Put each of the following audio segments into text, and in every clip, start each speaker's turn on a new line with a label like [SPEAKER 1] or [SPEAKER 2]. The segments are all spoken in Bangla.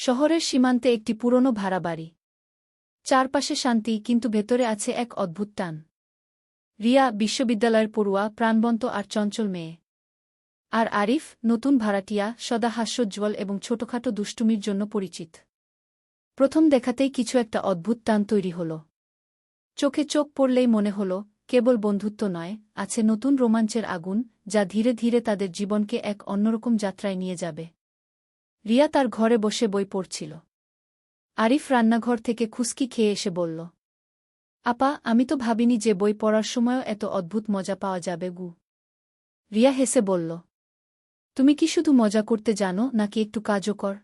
[SPEAKER 1] শহরের সীমান্তে একটি পুরনো ভাড়া বাড়ি চারপাশে শান্তি, কিন্তু ভেতরে আছে এক অদ্ভুত টান। রিয়া বিশ্ববিদ্যালয়ের পড়ুয়া, প্রাণবন্ত আর চঞ্চল মেয়ে। আর আরিফ, নতুন ভাড়াটিয়া, সদা হাস্যোজ্জ্বল এবং ছোটখাটো দুষ্টুমির জন্য পরিচিত। প্রথম দেখাতেই কিছু একটা অদ্ভুত টান তৈরি হল। চোখে চোখ পড়লেই মনে হল, কেবল বন্ধুত্ব নয়, আছে নতুন রোমাঞ্চের আগুন, যা ধীরে ধীরে তাদের জীবনকে এক অন্যরকম যাত্রায় নিয়ে যাবে। রিয়া তার ঘরে বসে বই পড়ছিল। আরিফ রান্নাঘর থেকে খুস্কি খেয়ে এসে বলল, আপা, আমি তো ভাবিনি যে বই পড়ার সময়ও এত অদ্ভুত মজা পাওয়া যাবে গু। রিয়া হেসে বলল, তুমি কি শুধু মজা করতে জানো, নাকি একটু কাজও কর?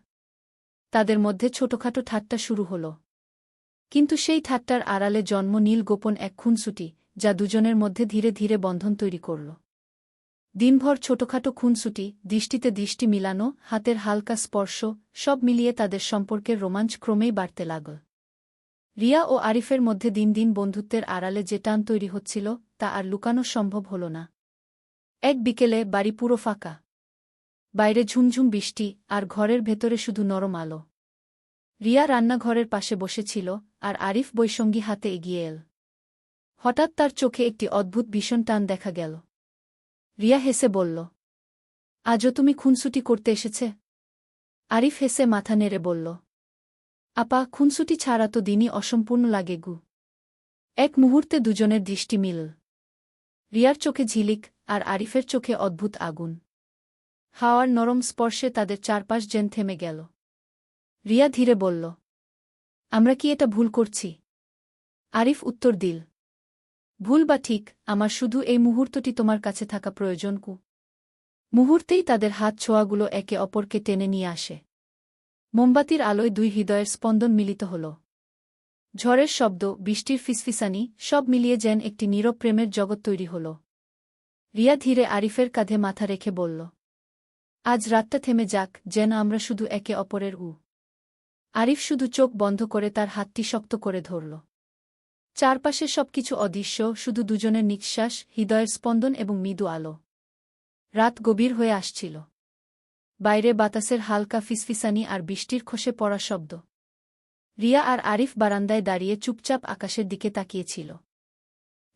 [SPEAKER 1] তাদের মধ্যে ছোটখাটো ঠাট্টা শুরু হল। কিন্তু সেই ঠাট্টার আড়ালে জন্ম নীল গোপন এক খুনসুটি, যা দুজনের মধ্যে ধীরে ধীরে বন্ধন তৈরি করল। দিনভর ছোটখাটো খুনসুটি, দৃষ্টিতে দৃষ্টি মিলানো, হাতের হালকা স্পর্শ, সব মিলিয়ে তাদের সম্পর্কের রোমাঞ্চ ক্রমেই বাড়তে লাগল। রিয়া ও আরিফের মধ্যে দিন দিন বন্ধুত্বের আড়ালে যে টান তৈরি হচ্ছিল, তা আর লুকানো সম্ভব হল না। এক বিকেলে বাড়ি পুরো ফাঁকা। বাইরে ঝুমঝুম বৃষ্টি, আর ঘরের ভেতরে শুধু নরম আলো। রিয়া রান্নাঘরের পাশে বসেছিল, আর আরিফ বৈসঙ্গী হাতে এগিয়ে এল। হঠাৎ তার চোখে একটি অদ্ভুত ভীষণ টান দেখা গেল। রিয়া হেসে বলল, আজও তুমি খুনসুটি করতে এসেছে? আরিফ হেসে মাথা নেড়ে বলল, আপা, খুনসুটি ছাড়া তো দিনই অসম্পূর্ণ লাগে গু। এক মুহূর্তে দুজনের দৃষ্টি মিল। রিয়ার চোখে ঝিলিক আর আরিফের চোখে অদ্ভুত আগুন। হাওয়ার নরম স্পর্শে তাদের চারপাশ জেন থেমে গেল। রিয়া ধীরে বলল, আমরা কি এটা ভুল করছি? আরিফ উত্তর দিল ভুল বা ঠিক, আমার শুধু এই মুহূর্তটি তোমার কাছে থাকা প্রয়োজন, কু। মুহূর্তেই তাদের হাত ছোঁয়াগুলো একে অপরকে টেনে নিয়ে আসে। মোমবাতির আলোয় দুই হৃদয়ের স্পন্দন মিলিত হল। ঝড়ের শব্দ, বৃষ্টির ফিসফিসানি, সব মিলিয়ে যেন একটি নীরব প্রেমের জগৎ তৈরি হল। রিয়া ধীরে আরিফের কাঁধে মাথা রেখে বলল, আজ রাতটা থেমে যাক, যেন আমরা শুধু একে অপরের উ। আরিফ শুধু চোখ বন্ধ করে তার হাতটি শক্ত করে ধরল। চারপাশে সবকিছু অদৃশ্য, শুধু দুজনের নিঃশ্বাস, হৃদয়ের স্পন্দন এবং মৃদু আলো। রাত গভীর হয়ে আসছিল। বাইরে বাতাসের হালকা ফিসফিসানি আর বৃষ্টির খসে পড়া শব্দ। রিয়া আর আরিফ বারান্দায় দাঁড়িয়ে চুপচাপ আকাশের দিকে তাকিয়েছিল।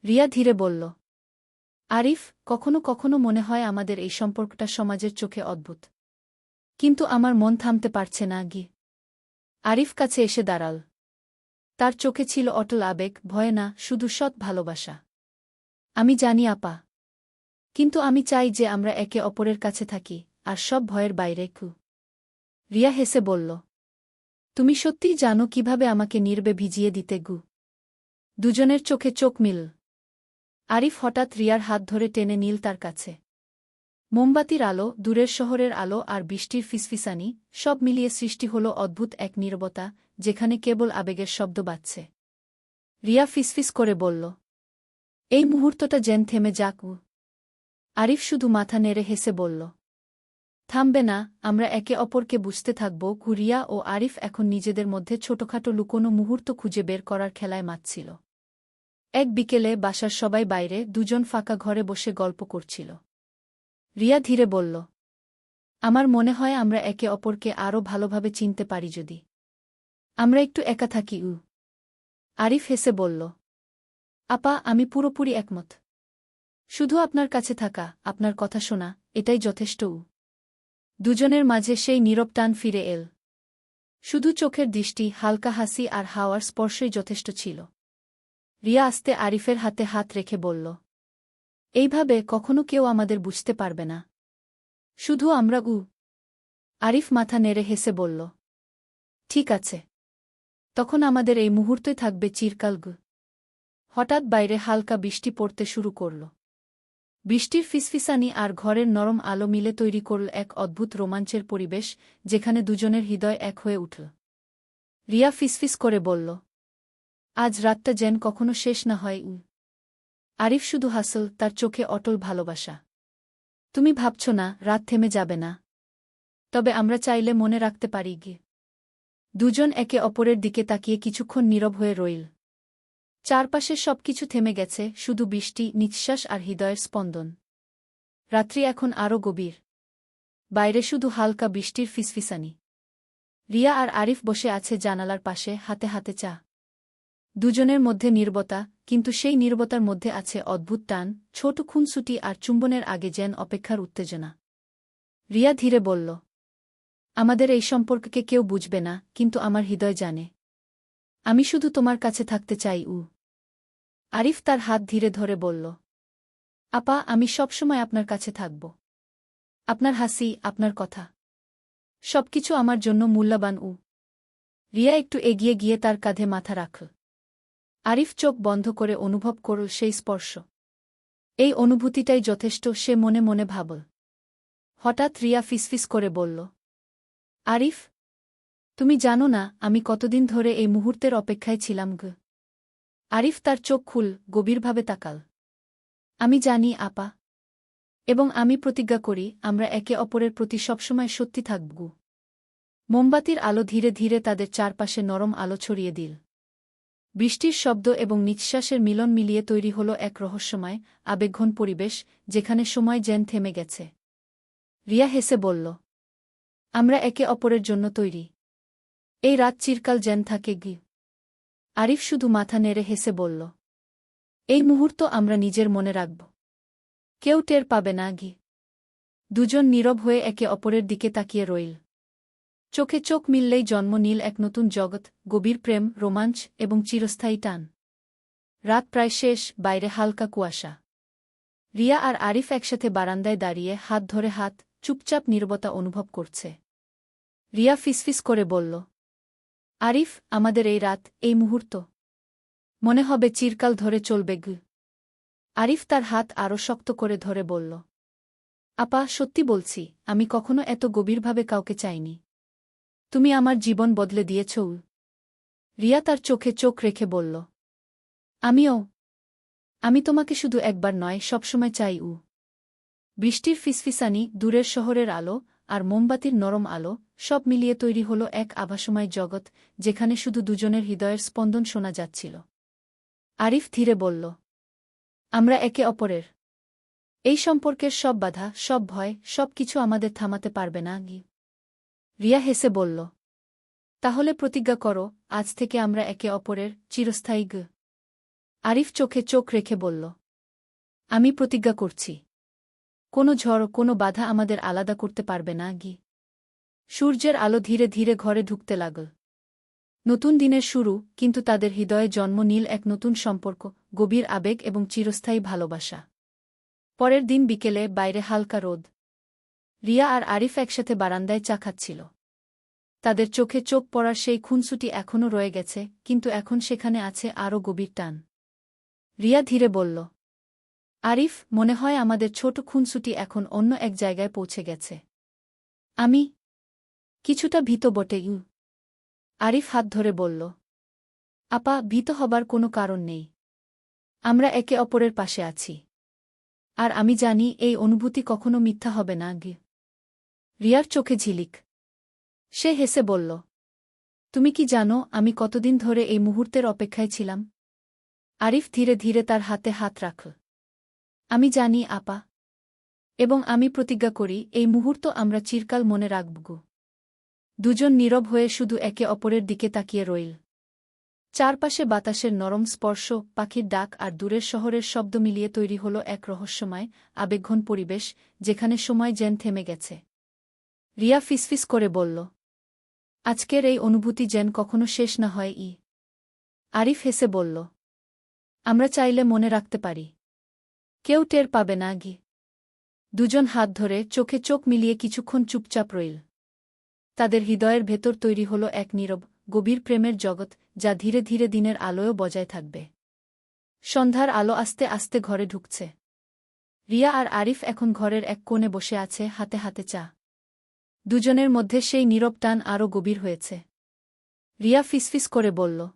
[SPEAKER 1] রিয়া ধীরে বলল, আরিফ, কখনো কখনো মনে হয় আমাদের এই সম্পর্কটা সমাজের চোখে অদ্ভুত। কিন্তু আমার মন থামতে পারছে না, গি। আরিফ কাছে এসে দাঁড়াল। তার চোখে ছিল অটল আবেগ, ভয় না, শুধু সৎ ভালোবাসা। আমি জানি, আপা। কিন্তু আমি চাই যে আমরা একে অপরের কাছে থাকি, আর সব ভয়ের বাইরে কু। রিয়া হেসে বলল, তুমি সত্যিই জানো কীভাবে আমাকে নির্বে ভিজিয়ে দিতে গু? দুজনের চোখে চোখ মিল। আরিফ হঠাৎ রিয়ার হাত ধরে টেনে নীল তার কাছে। মোমবাতির আলো, দূরের শহরের আলো আর বৃষ্টির ফিসফিসানি, সব মিলিয়ে সৃষ্টি হল অদ্ভুত এক নীরবতা যেখানে কেবল আবেগের শব্দ বাজছে। রিয়া ফিসফিস করে বলল, এই মুহূর্তটা যেন থেমে যাক উ। আরিফ শুধু মাথা নেড়ে হেসে বলল, থামবে না, আমরা একে অপরকে বুঝতে থাকব ঘুরিয়া ও আরিফ এখন নিজেদের মধ্যে ছোটখাটো লুকোনো মুহূর্ত খুঁজে বের করার খেলায় মাতছিল। এক বিকেলে বাসার সবাই বাইরে দুজন ফাঁকা ঘরে বসে গল্প করছিল। রিয়া ধীরে বলল, আমার মনে হয় আমরা একে অপরকে আরও ভালোভাবে চিনতে পারি যদি। আমরা একটু একা থাকি, উ। আরিফ হেসে বলল, আপা, আমি পুরোপুরি একমত। শুধু আপনার কাছে থাকা, আপনার কথা শোনা, এটাই যথেষ্ট, উ। দুজনের মাঝে সেই নীরব টান ফিরে এল। শুধু চোখের দৃষ্টি, হালকা হাসি আর হাওয়ার স্পর্শই যথেষ্ট ছিল। রিয়া আস্তে আরিফের হাতে হাত রেখে বলল, এইভাবে কখনো কেউ আমাদের বুঝতে পারবে না। শুধু আমরা, উ। আরিফ মাথা নেড়ে হেসে বলল, ঠিক আছে। তখন আমাদের এই মুহূর্তে থাকবে চিরকাল গু। হঠাৎ বাইরে হালকা বৃষ্টি পড়তে শুরু করল। বৃষ্টির ফিসফিসানি আর ঘরের নরম আলো মিলে তৈরি করল এক অদ্ভুত রোমাঞ্চের পরিবেশ, যেখানে দুজনের হৃদয় এক হয়ে উঠল। রিয়া ফিসফিস করে বলল, আজ রাতটা যেন কখনো শেষ না হয়, উ। আরিফ শুধু হাসল, তার চোখে অটল ভালোবাসা। তুমি ভাবছ না, রাত থেমে যাবে না। তবে আমরা চাইলে মনে রাখতে পারি গিয়ে দুজন একে অপরের দিকে তাকিয়ে কিছুক্ষণ নীরব হয়ে রইল। চারপাশে সবকিছু থেমে গেছে, শুধু বৃষ্টি, নিঃশ্বাস আর হৃদয়ের স্পন্দন। রাত্রি এখন আরও গভীর। বাইরে শুধু হালকা বৃষ্টির ফিসফিসানি। রিয়া আর আরিফ বসে আছে জানালার পাশে, হাতে হাতে চা। দুজনের মধ্যে নীরবতা, কিন্তু সেই নীরবতার মধ্যে আছে অদ্ভুত টান, ছোট খুনসুটি আর চুম্বনের আগে যেন অপেক্ষার উত্তেজনা। রিয়া ধীরে বলল আমাদের এই সম্পর্ককে কেউ বুঝবে না, কিন্তু আমার হৃদয় জানে। আমি শুধু তোমার কাছে থাকতে চাই, উ। আরিফ তার হাত ধীরে ধরে বলল, আপা, আমি সবসময় আপনার কাছে থাকব। আপনার হাসি, আপনার কথা। সবকিছু আমার জন্য মূল্যবান, উ। রিয়া একটু এগিয়ে গিয়ে তার কাঁধে মাথা রাখল আরিফ চোখ বন্ধ করে অনুভব করল সেই স্পর্শ। এই অনুভূতিটাই যথেষ্ট, সে মনে মনে ভাবল। হঠাৎ রিয়া ফিসফিস করে বলল আরিফ? তুমি জানো না, আমি কতদিন ধরে এই মুহূর্তের অপেক্ষায় ছিলাম গ। আরিফ তার চোখ খুল, গভীরভাবে তাকাল। আমি জানি, আপা। এবং আমি প্রতিজ্ঞা করি, আমরা একে অপরের প্রতি সবসময় সত্যি থাকব মোমবাতির আলো ধীরে ধীরে তাদের চারপাশে নরম আলো ছড়িয়ে দিল। বৃষ্টির শব্দ এবং নিঃশ্বাসের মিলন মিলিয়ে তৈরি হল এক রহস্যময়, আবেগঘন পরিবেশ, যেখানে সময় যেন থেমে গেছে। রিয়া হেসে বলল আমরা একে অপরের জন্য তৈরি। এই রাত চিরকাল যেন থাকে গি আরিফ শুধু মাথা নেড়ে হেসে বলল, এই মুহূর্ত আমরা নিজের মনে রাখব। কেউ টের পাবে না গি দুজন নীরব হয়ে একে অপরের দিকে তাকিয়ে রইল। চোখে চোখ মিললেই জন্ম নীল এক নতুন জগৎ, গভীর প্রেম, রোমাঞ্চ এবং চিরস্থায়ী টান। রাত প্রায় শেষ, বাইরে হালকা কুয়াশা। রিয়া আর আরিফ একসাথে বারান্দায় দাঁড়িয়ে হাত ধরে হাত চুপচাপ নীরবতা অনুভব করছে। রিয়া ফিসফিস করে বলল, আরিফ, আমাদের এই রাত, এই মুহূর্ত। মনে হবে চিরকাল ধরে চলবে গ। আরিফ তার হাত আরও শক্ত করে ধরে বলল, আপা, সত্যি বলছি, আমি কখনো এত গভীরভাবে কাউকে চাইনি। তুমি আমার জীবন বদলে দিয়েছ। রিয়া তার চোখে চোখ রেখে বলল, আমিও। আমি তোমাকে শুধু একবার নয়, সবসময় চাই উ। বৃষ্টির ফিসফিসানি, দূরের শহরের আলো আর মোমবাতির নরম আলো সব মিলিয়ে তৈরি হল এক আভাসময় জগৎ যেখানে শুধু দুজনের হৃদয়ের স্পন্দন শোনা যাচ্ছিল। আরিফ ধীরে বলল, আমরা একে অপরের। এই সম্পর্কের সব বাধা, সব ভয়, সব কিছু আমাদের থামাতে পারবে না, গি রিয়া হেসে বলল, তাহলে প্রতিজ্ঞা করো, আজ থেকে আমরা একে অপরের চিরস্থায়ী গ আরিফ চোখে চোখ রেখে বলল, আমি প্রতিজ্ঞা করছি। কোনো ঝড়, কোনো বাধা আমাদের আলাদা করতে পারবে না, গি। সূর্যের আলো ধীরে ধীরে ঘরে ঢুকতে লাগল। নতুন দিনের শুরু, কিন্তু তাদের হৃদয়ে জন্ম নীল এক নতুন সম্পর্ক, গভীর আবেগ এবং চিরস্থায়ী ভালোবাসা। পরের দিন বিকেলে বাইরে হালকা রোদ। রিয়া আর আরিফ একসাথে বারান্দায় চা খাচ্ছিল। তাদের চোখে চোখ পড়ার সেই খুনসুটি এখনও রয়ে গেছে, কিন্তু এখন সেখানে আছে আরও গভীর টান। রিয়া ধীরে বলল আরিফ, মনে হয় আমাদের ছোট খুনসুটি এখন অন্য এক জায়গায় পৌঁছে গেছে। আমি? কিছুটা ভীত বটে, ইউ। আরিফ হাত ধরে বলল। আপা, ভীত হবার কোনো কারণ নেই। আমরা একে অপরের পাশে আছি। আর আমি জানি এই অনুভূতি কখনো মিথ্যা হবে না গে রিয়ার চোখে ঝিলিক। সে হেসে বলল, তুমি কি জানো, আমি কতদিন ধরে এই মুহূর্তের অপেক্ষায় ছিলাম? আরিফ ধীরে ধীরে তার হাতে হাত রাখল। আমি জানি, আপা। এবং আমি প্রতিজ্ঞা করি, এই মুহূর্ত আমরা চিরকাল মনে রাখব। দুজন নীরব হয়ে শুধু একে অপরের দিকে তাকিয়ে রইল। চারপাশে বাতাসের নরম স্পর্শ, পাখির ডাক আর দূরের শহরের শব্দ মিলিয়ে তৈরি হল এক রহস্যময়, আবেগঘন পরিবেশ, যেখানে সময় যেন থেমে গেছে। রিয়া ফিসফিস করে বলল, আজকের এই অনুভূতি যেন কখনো শেষ না হয়, ই। আরিফ হেসে বলল, আমরা চাইলে মনে রাখতে পারি। কেউ টের পাবে না গি দুজন হাত ধরে চোখে চোখ মিলিয়ে কিছুক্ষণ চুপচাপ রইল। তাদের হৃদয়ের ভেতর তৈরি হল এক নীরব, গভীর প্রেমের জগৎ, যা ধীরে ধীরে দিনের আলোয়ও বজায় থাকবে। সন্ধ্যার আলো আস্তে আস্তে ঘরে ঢুকছে। রিয়া আর আরিফ এখন ঘরের এক কোণে বসে আছে, হাতে হাতে চা। দুজনের মধ্যে সেই নীরব টান আরও গভীর হয়েছে। রিয়া ফিসফিস করে বলল,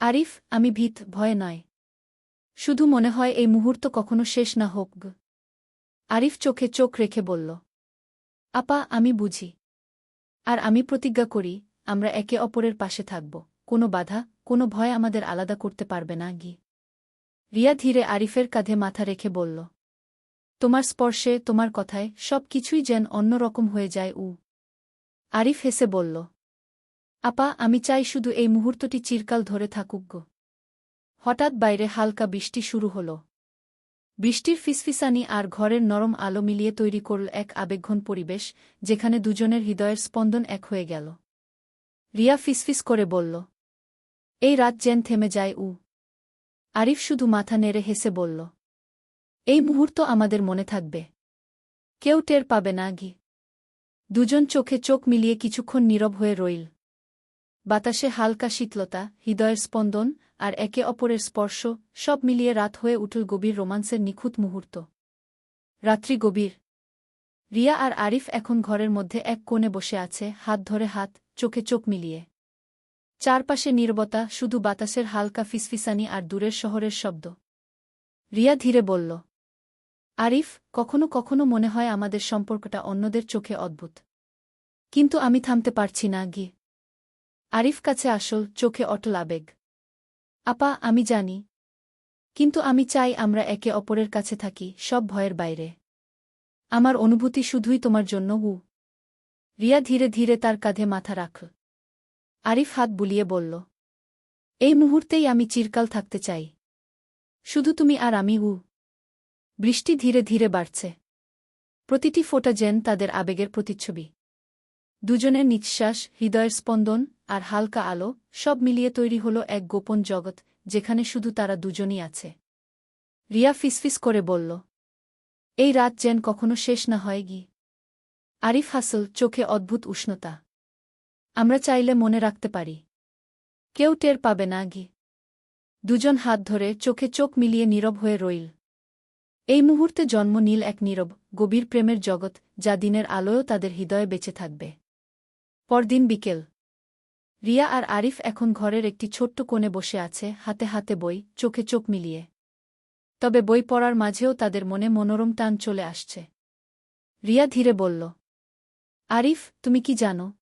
[SPEAKER 1] আরিফ, আমি ভীত, ভয় নয়। শুধু মনে হয় এই মুহূর্ত কখনো শেষ না হোক আরিফ চোখে চোখ রেখে বলল, আপা, আমি বুঝি। আর আমি প্রতিজ্ঞা করি, আমরা একে অপরের পাশে থাকব। কোনো বাধা, কোনো ভয় আমাদের আলাদা করতে পারবে না, গি। রিয়া ধীরে আরিফের কাঁধে মাথা রেখে বলল, তোমার স্পর্শে, তোমার কথায় সব কিছুই যেন অন্যরকম হয়ে যায়, উ। আরিফ হেসে বলল, আপা, আমি চাই শুধু এই মুহূর্তটি চিরকাল ধরে থাকুক, গো। হঠাৎ বাইরে হালকা বৃষ্টি শুরু হল। বৃষ্টির ফিসফিসানি আর ঘরের নরম আলো মিলিয়ে তৈরি করল এক আবেগঘন পরিবেশ, যেখানে দুজনের হৃদয়ের স্পন্দন এক হয়ে গেল। রিয়া ফিসফিস করে বলল, এই রাত যেন থেমে যায়, উ। আরিফ শুধু মাথা নেড়ে হেসে বলল, এই মুহূর্ত আমাদের মনে থাকবে। কেউ টের পাবে না গি দুজন চোখে চোখ মিলিয়ে কিছুক্ষণ নীরব হয়ে রইল। বাতাসে হালকা শীতলতা, হৃদয়ের স্পন্দন আর একে অপরের স্পর্শ সব মিলিয়ে রাত হয়ে উঠল গভীর রোমান্সের নিখুঁত মুহূর্ত। রাত্রি গভীর। রিয়া আর আরিফ এখন ঘরের মধ্যে এক কোণে বসে আছে, হাত ধরে হাত, চোখে চোখ মিলিয়ে। চারপাশে নির্বতা, শুধু বাতাসের হালকা ফিসফিসানি আর দূরের শহরের শব্দ। রিয়া ধীরে বলল, আরিফ, কখনো কখনো মনে হয় আমাদের সম্পর্কটা অন্যদের চোখে অদ্ভুত। কিন্তু আমি থামতে পারছি না, গিয়ে আরিফ কাছে আসল চোখে অটল আবেগ। আপা, আমি জানি। কিন্তু আমি চাই আমরা একে অপরের কাছে থাকি, সব ভয়ের বাইরে। আমার অনুভূতি শুধুই তোমার জন্য হু রিয়া ধীরে ধীরে তার কাঁধে মাথা রাখ। আরিফ হাত বুলিয়ে বলল, এই মুহূর্তেই আমি চিরকাল থাকতে চাই। শুধু তুমি আর আমি হু বৃষ্টি ধীরে ধীরে বাড়ছে। প্রতিটি ফোঁটা যেন তাদের আবেগের প্রতিচ্ছবি। দুজনের নিঃশ্বাস, হৃদয়ের স্পন্দন আর হালকা আলো সব মিলিয়ে তৈরি হল এক গোপন জগৎ, যেখানে শুধু তারা দুজনই আছে। রিয়া ফিসফিস করে বলল, এই রাত যেন কখনো শেষ না হয় গি। আরিফ হাসল, চোখে অদ্ভুত উষ্ণতা। আমরা চাইলে মনে রাখতে পারি। কেউ টের পাবে না গি। দুজন হাত ধরে চোখে চোখ মিলিয়ে নীরব হয়ে রইল। এই মুহূর্তে জন্ম নীল এক নীরব, গভীর প্রেমের জগৎ, যা দিনের আলোয়ও তাদের হৃদয়ে বেঁচে থাকবে। পরদিন বিকেল। রিয়া আর আরিফ এখন ঘরের একটি ছোট্ট কোণে বসে আছে, হাতে হাতে বই, চোখে চোখ মিলিয়ে। তবে বই পড়ার মাঝেও তাদের মনে মনোরম টান চলে আসছে। রিয়া ধীরে বলল, আরিফ, তুমি কি জানো?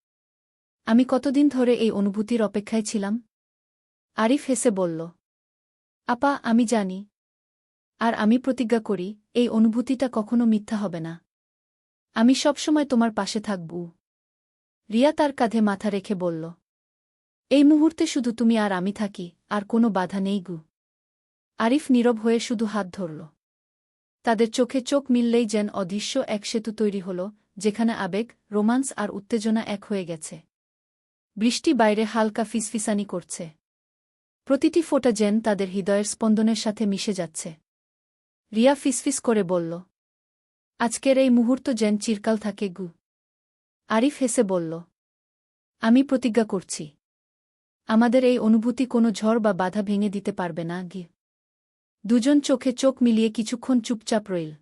[SPEAKER 1] আমি কতদিন ধরে এই অনুভূতির অপেক্ষায় ছিলাম? আরিফ হেসে বলল, আপা, আমি জানি। আর আমি প্রতিজ্ঞা করি, এই অনুভূতিটা কখনো মিথ্যা হবে না। আমি সবসময় তোমার পাশে থাকব। রিয়া তার কাঁধে মাথা রেখে বলল, এই মুহূর্তে শুধু তুমি আর আমি থাকি, আর কোনো বাধা নেই গু। আরিফ নীরব হয়ে শুধু হাত ধরল। তাদের চোখে চোখ মিললেই যেন অদৃশ্য এক সেতু তৈরি হল, যেখানে আবেগ, রোমান্স আর উত্তেজনা এক হয়ে গেছে। বৃষ্টি বাইরে হালকা ফিসফিসানি করছে। প্রতিটি ফোঁটা যেন তাদের হৃদয়ের স্পন্দনের সাথে মিশে যাচ্ছে। রিয়া ফিসফিস করে বলল, আজকের এই মুহূর্ত যেন চিরকাল থাকে গু। আরিফ হেসে বলল, আমি প্রতিজ্ঞা করছি। আমাদের এই অনুভূতি কোনো ঝড় বা বাধা ভেঙে দিতে পারবে না গি দুজন চোখে চোখ মিলিয়ে কিছুক্ষণ চুপচাপ রইল।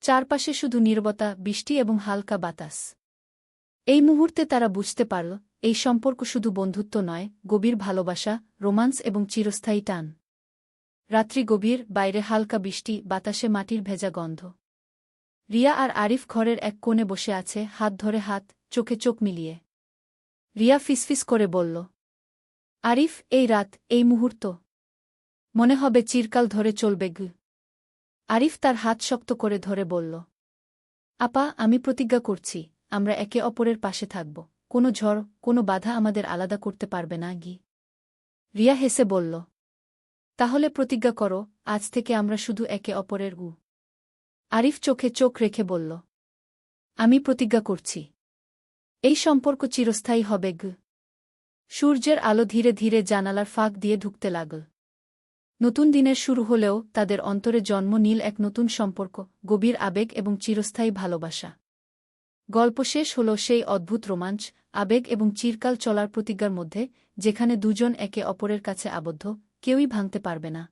[SPEAKER 1] চারপাশে শুধু নীরবতা, বৃষ্টি এবং হালকা বাতাস। এই মুহূর্তে তারা বুঝতে পারল, এই সম্পর্ক শুধু বন্ধুত্ব নয়, গভীর ভালোবাসা, রোমান্স এবং চিরস্থায়ী টান। রাত্রি গভীর, বাইরে হালকা বৃষ্টি, বাতাসে মাটির ভেজা গন্ধ। রিয়া আর আরিফ ঘরের এক কোণে বসে আছে, হাত ধরে হাত, চোখে চোখ মিলিয়ে। রিয়া ফিসফিস করে বলল, আরিফ, এই রাত, এই মুহূর্ত। মনে হবে চিরকাল ধরে চলবে গু। আরিফ তার হাত শক্ত করে ধরে বলল, আপা, আমি প্রতিজ্ঞা করছি, আমরা একে অপরের পাশে থাকব। কোনো ঝড়, কোনো বাধা আমাদের আলাদা করতে পারবে না, গি। রিয়া হেসে বলল, তাহলে প্রতিজ্ঞা করো, আজ থেকে আমরা শুধু একে অপরের গু। আরিফ চোখে চোখ রেখে বলল, আমি প্রতিজ্ঞা করছি। এই সম্পর্ক চিরস্থায়ী হবে, গু। সূর্যের আলো ধীরে ধীরে জানালার ফাঁক দিয়ে ঢুকতে লাগল। নতুন দিনের শুরু হলেও তাদের অন্তরে জন্ম নীল এক নতুন সম্পর্ক, গভীর আবেগ এবং চিরস্থায়ী ভালোবাসা। গল্প শেষ হল সেই অদ্ভুত রোমাঞ্চ, আবেগ এবং চিরকাল চলার প্রতিজ্ঞার মধ্যে, যেখানে দুজন একে অপরের কাছে আবদ্ধ, কেউই ভাঙতে পারবে না।